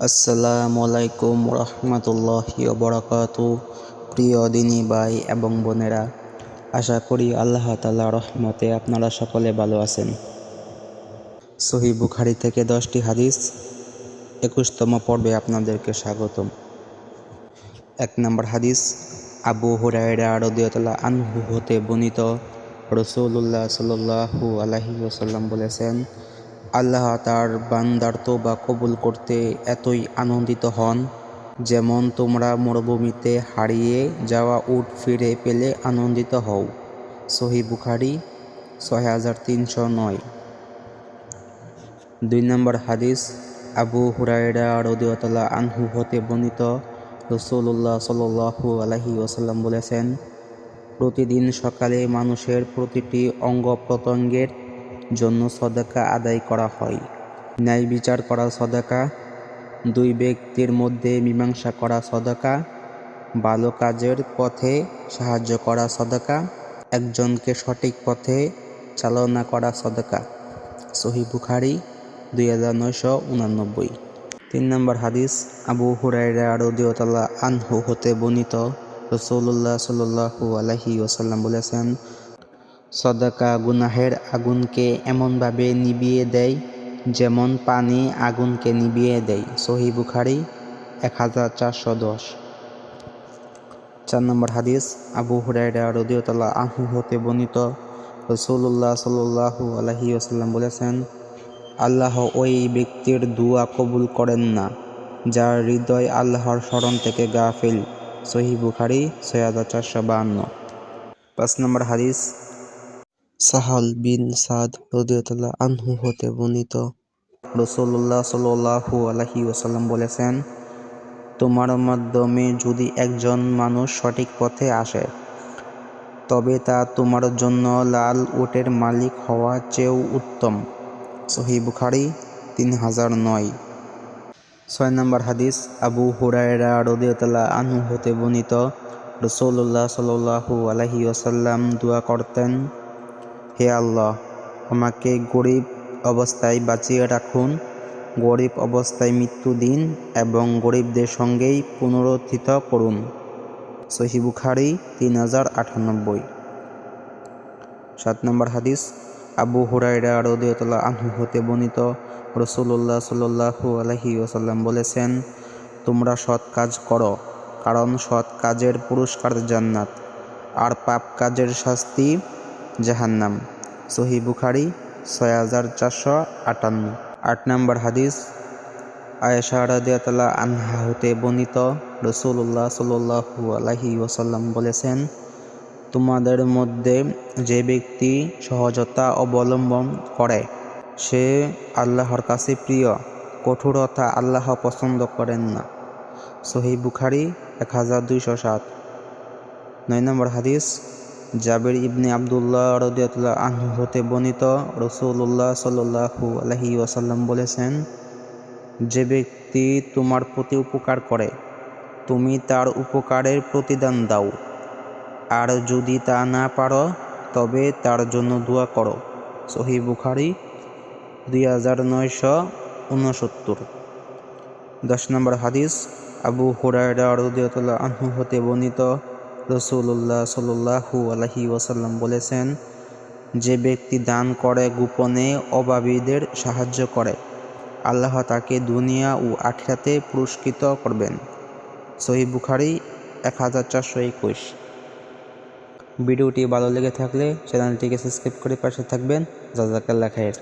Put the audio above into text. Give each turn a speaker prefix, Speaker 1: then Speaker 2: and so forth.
Speaker 1: আসসালামু আলাইকুম রহমতুল্লাহি বরকাত প্রিয় দিনী ভাই এবং বোনেরা, আশা করি আল্লাহ তালা রহমতে আপনারা সকলে ভালো আছেন। সহি বুখারি থেকে দশটি হাদিস একুশতম পর্বে আপনাদেরকে স্বাগতম। এক নম্বর হাদিস, আবু হুরায়রা রদিয়তলা আনহু হতে বর্ণিত রসুল্লাহ সাল্লাহু আলহি ওসাল্লাম বলেছেন আল্লাহ তার বান্দার তোবা কবুল করতে এতই আনন্দিত হন, যেমন তোমরা মরুভূমিতে হারিয়ে যাওয়া উট ফিরে পেলে আনন্দিত হও। সহি বুখারি, ছয় হাজার তিনশো নয়। দুই নম্বর হাদিস, আবু হুরায়রা রদিয়তলা আনহু হতে বর্ণিত রসুল্লাহ সাল্লু আলহি ওসাল্লাম বলেছেন, প্রতিদিন সকালে মানুষের প্রতিটি অঙ্গ প্রত্যঙ্গের জন্য সদাকা আদায় করা হয়। ন্যায় বিচার করা সদাকা, দুই ব্যক্তির মধ্যে মীমাংসা করা সদাকা, ভালো কাজের পথে সাহায্য করা সদাকা, একজনকে সঠিক পথে চালনা করা সদাকা। সহি বুখারি, দুই হাজার নয়শো উনানব্বই। তিন নম্বর হাদিস, আবু হুরাইরা রদিয়তাল্লাহ আনহু হতে বর্ণিত। রসৌল্লাহ সাল্লু আলহি ওসাল্লাম বলেছেন সদাকা গুনাহের আগুনকে এমনভাবে নিবিয়ে দেয় যেমন পানি আগুনকে নিবিয়ে দেয়। সহি বুখারি এক হাজার চারশো দশ। চার নম্বর হাদিস, আবু হুরাইরা রদিয়তাল্লাহ আহু হতে বর্ণিত রসুল্লাহ সাল্লু আলহি আসাল্লাম বলেছেন, আল্লাহ ওই ব্যক্তির দুয়া কবুল করেন না, যার হৃদয় আল্লাহর স্মরণ থেকে গাফিল। সহি বুখারি ছয় হাজার চারশো বাহান্ন। পাঁচ নম্বর হাদিস সাহাল বিন সাদ রদিয়তাল্লাহ আনহু হতে বর্ণিত। রসুল্লাহ সাল্লাহু আলহি ওসাল্লাম বলেছেন, তোমার মাধ্যমে যদি একজন মানুষ সঠিক পথে আসে, তবে তা তোমার জন্য লাল উটের মালিক হওয়া চেয়েও উত্তম। সহি বুখারি, তিন হাজার নয়। ছয় নম্বর হাদিস, আবু হুরায়রা রদিয়তাল্লাহ আনহু হতে বর্ণিত। রসুল্লাহ সাল্লাহু আলহি ওসাল্লাম দোয়া করতেন হে আল্লাহ, আমাকে গরিব অবস্থায় বাঁচিয়ে রাখুন। গরিব অবস্থায় মৃত্যু দিন এবং গরিবদের সঙ্গেই পুনরুত্থিত করুন। সহি বুখারি তিন হাজার আটানব্বই। সাত নম্বর হাদিস, আবু হুরাইরা রদিয়তলা আনহু হতে বর্ণিত। রসুল্লাহ সাল্লু আলহি ওসাল্লাম বলেছেন, তোমরা সৎ কাজ করো, কারণ সৎ কাজের পুরস্কার জান্নাত। আর পাপ কাজের শাস্তি জাহান্নাম। সহি বুখারি, ছয় হাজার চারশো আটান্ন। আট নম্বর হাদিস, আয়েশা রাদিয়াতাল্লাহ আনহা হতে বর্ণিত রসুল্লাহ সাল্লু আলহি ওসাল্লাম বলেছেন, তোমাদের মধ্যে যে ব্যক্তি সহজতা অবলম্বন করে, সে আল্লাহর কাছে প্রিয়, কঠোরতা আল্লাহ পছন্দ করেন না। সহি বুখারি, এক হাজার দুইশো সাত। নয় নম্বর হাদিস জাবির ইবনে আবদুল্লাহ রদিয়াতুল্লাহ আনহু হতে বর্ণিত রসুল্লাহ সাল্লু আলহি ওয়াসাল্লাম বলেছেন, যে ব্যক্তি তোমার প্রতি উপকার করে, তুমি তার উপকারের প্রতিদান দাও। আর যদি তা না পারো, তবে তার জন্য দোয়া করো। সহি বুখারি, দুই হাজার নয়শো উনসত্তর। দশ নম্বর হাদিস, আবু হুরায়রা রদিয়াতুল্লাহ আনহু হতে বর্ণিত রসুল্লাহ সাল্লাহু আলহি ওসাল্লাম বলেছেন, যে ব্যক্তি দান করে গোপনে অভাবীদের সাহায্য করে, আল্লাহ তাকে দুনিয়া ও আখিরাতে পুরস্কৃত করবেন। সহি বুখারি এক হাজার চারশো একুশ। ভিডিওটি ভালো লেগে থাকলে চ্যানেলটিকে সাবস্ক্রাইব করে পাশে থাকবেন। জাজাকাল্লা খায়ের।